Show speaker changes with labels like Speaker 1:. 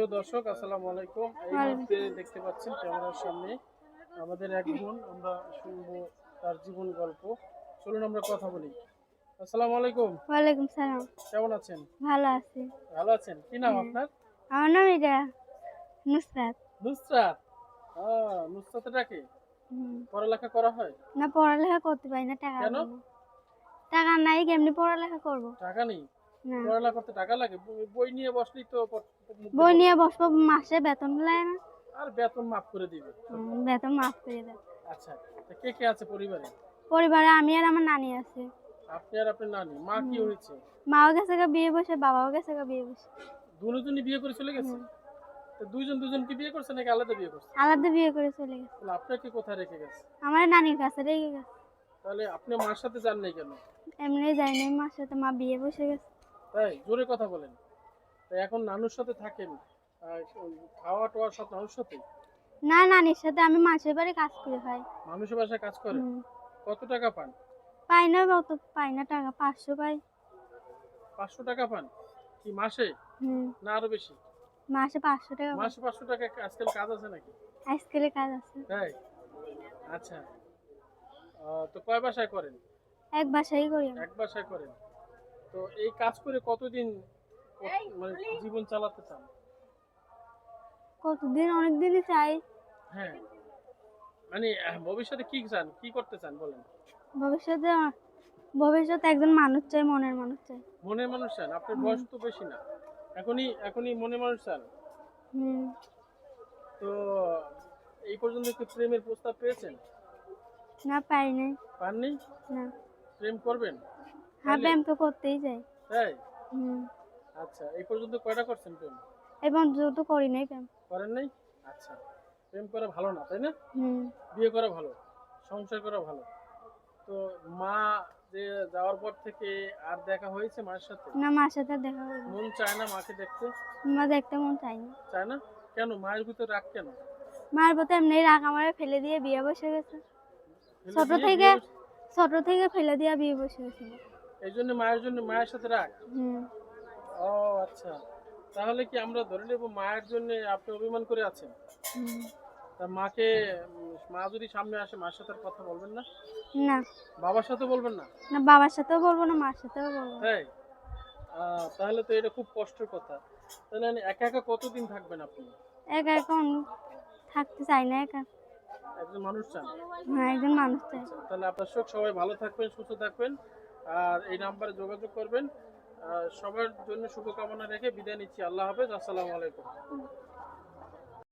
Speaker 1: সুপ্রিয় দর্শক আসসালামু আলাইকুম। এই মুহূর্তে দেখতে পাচ্ছেন ক্যামেরার সামনে আমাদের এক বোন। আমরা শুনব তার জীবন গল্প। চলুন আমরা কথা বলি। আসসালামু আলাইকুম।
Speaker 2: ওয়ালাইকুম সালাম।
Speaker 1: কেমন আছেন?
Speaker 2: ভালো আছি।
Speaker 1: ভালো আছেন? কি নাম আপনার?
Speaker 2: আমার নাম এটা নুসরাত।
Speaker 1: নুসরাত? আহ, নুসরাত ডাকে
Speaker 2: হুম।
Speaker 1: পড়ালেখা করা হয়?
Speaker 2: না পড়ালেখা করতে পারি না টাকা
Speaker 1: কেন?
Speaker 2: টাকা নাই কেমনি পড়ালেখা করব।
Speaker 1: টাকা নেই? পড়ালেখা করতে টাকা লাগে? বই- নিয়ে বসলেই তো
Speaker 2: বই নিয়ে বসবো মাসে বেতন লাগে না।
Speaker 1: আর বেতন মাফ করে দিবে।
Speaker 2: বেতন মাফ করে দেয়
Speaker 1: আচ্ছা কে কে আছে পরিবারে?
Speaker 2: পরিবারে আমি আর আমার নানি আছে।
Speaker 1: আপনি আর আপনার নানি? মা কি হয়েছে?
Speaker 2: মাও গেছে বিয়ে বসে বাবাও গেছে বিয়ে বসে।
Speaker 1: দুজনই বিয়ে করে চলে গেছে? তো দুইজন দুজনকে বিয়ে করছে নাকি আলাদা বিয়ে করছে?
Speaker 2: আলাদা বিয়ে করে চলে গেছে।
Speaker 1: তাহলে আপনাকে কোথায় রেখে গেছে?
Speaker 2: আমার নানির কাছে রেখে গেছে।
Speaker 1: তাহলে আপনি মার সাথে যান নাই কেন?
Speaker 2: এমনি যাই নাই মার সাথে মা বিয়ে বসে গেছে।
Speaker 1: তাই জোরে কথা বলেন। তাই এখন নানুর সাথে থাকেন খাওয়া টোয়া সব নানুর সাথে
Speaker 2: না নানির সাথে আমি মাসের বাড়ি কাজ করে ভাই।
Speaker 1: মানুষের বাসায় কাজ করেন? কত টাকা পান?
Speaker 2: পাই না অত পাই না টাকা পাঁচশো পাই।
Speaker 1: পাঁচশো টাকা পান? কি মাসে?
Speaker 2: হুম।
Speaker 1: না আরও বেশি?
Speaker 2: মাসে পাঁচশো টাকা
Speaker 1: মাসে পাঁচশো টাকা আজকাল কাজ আছে নাকি?
Speaker 2: আজকালে কাজ আছে।
Speaker 1: তাই? আচ্ছা। তো কয় বাসায় করেন?
Speaker 2: এক বাসাই করি
Speaker 1: এক বাসায় করেন। তো এই কাজ করে কতদিন মানে জীবন চালাতে চান?
Speaker 2: কতদিন? অনেক দিনই চাই।
Speaker 1: হ্যাঁ। মানে ভবিষ্যতে কি চান? কি করতে চান বলেন?
Speaker 2: ভবিষ্যতে ভবিষ্যতে একজন মানুষ চাই মনের মানুষ চাই।
Speaker 1: মনের মানুষ চান? আপনার বয়স তো বেশি না। এখনই এখনই মনের মানুষ চান?
Speaker 2: হুম।
Speaker 1: তো এই পর্যন্ত কি প্রেমের প্রস্তাব পেয়েছেন?
Speaker 2: না পাইনি। নাই
Speaker 1: পাননি?
Speaker 2: না।
Speaker 1: প্রেম করবেন?
Speaker 2: হ্যাঁ ব্যায়াম তো করতেই চাই
Speaker 1: তাই?
Speaker 2: হুম।
Speaker 1: আচ্ছা এই পর্যন্ত কয়টা করছেন প্রেম
Speaker 2: এবং তো করি নাই ব্যায়াম।
Speaker 1: করেন নাই? আচ্ছা প্রেম করা ভালো না তাই না? বিয়ে করা ভালো সংসার করা ভালো। তো মা যে যাওয়ার পর থেকে আর দেখা হয়েছে মায়ের সাথে?
Speaker 2: না মার সাথে দেখা হবে
Speaker 1: মন চায় না মাকে দেখতে?
Speaker 2: মা দেখতে মন চাই না।
Speaker 1: চায় না? কেন? মায়ের ভিতর রাগ কেন?
Speaker 2: মার পথে এমনি রাগ আমারে ফেলে দিয়ে বিয়ে বসে গেছে। ছোট থেকে ছোট থেকে ফেলে দিয়ে বিয়ে বসে গেছে।
Speaker 1: এই জন্য মায়ের জন্য মায়ের সাথে রাগ ও আচ্ছা। তাহলে কি আমরা ধরে নেব মায়ের জন্য আপনি অভিমান করে আছেন? তা মাকে মা যদি সামনে আসে মার সাথে কথা বলবেন না?
Speaker 2: না।
Speaker 1: বাবার সাথে বলবেন না?
Speaker 2: না বাবার সাথেও বলব না মার সাথেও বলব।
Speaker 1: তাই তাহলে তো এটা খুব কষ্টের কথা। তাহলে একা একা কতদিন থাকবেন আপনি?
Speaker 2: একা এখন থাকতে চাই না একা।
Speaker 1: একজন মানুষ চান?
Speaker 2: হ্যাঁ একজন মানুষ চাই।
Speaker 1: তাহলে আপনার সব সবাই ভালো থাকবেন সুস্থ থাকবেন। আর এই নাম্বারে যোগাযোগ করবেন। সবার জন্য শুভকামনা রেখে বিদায় নিচ্ছি। আল্লাহ হাফেজ। আসসালামু আলাইকুম।